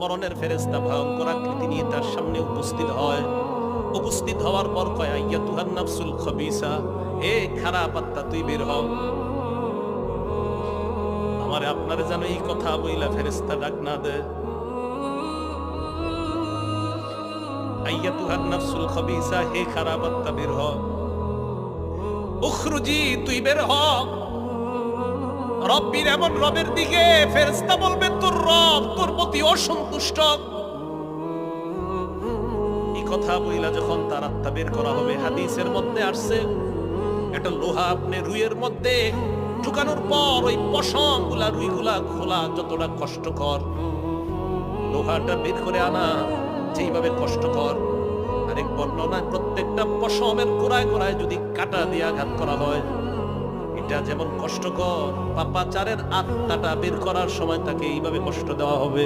মরণের ফেরেস্তা ভয়ঙ্কর আকৃতি নিয়ে তার সামনে উপস্থিত হয়। উপস্থিত হওয়ার পর কয় আইয়া তুহার নাফসুল খবিসা এ খারাপ আত্মা তুই বের হ আমারে আপনারে যেন এই কথা বইলা ফেরেস্তা ডাক না দে আইয়া তুহার নাফসুল খবিসা, হে খারাপ আত্মা বের হ। উখরুজি, তুই বের হ। রব্বির এমন রবের দিকে ফেরেশতা বলবে প্রতি অসন্তুষ্ট। এই কথা বইলা যখন তার আত্মা বের করা হবে, হাদিসের মধ্যে আসছে, একটা লোহা আপনি রুইয়ের মধ্যে ঢুকানোর পর ওই পশমগুলা রুই গুলা খোলা যতটা কষ্টকর। লোহাটা বের করে আনা যেইভাবে কষ্টকর। আরেক বর্ণনায় প্রত্যেকটা পশমের গোড়ায় গোড়ায় যদি কাটা দিয়ে আঘাত করা হয় এটা যেমন কষ্টকর পাপাচারের আত্মাটা বের করার সময় তাকে এইভাবে কষ্ট দেওয়া হবে।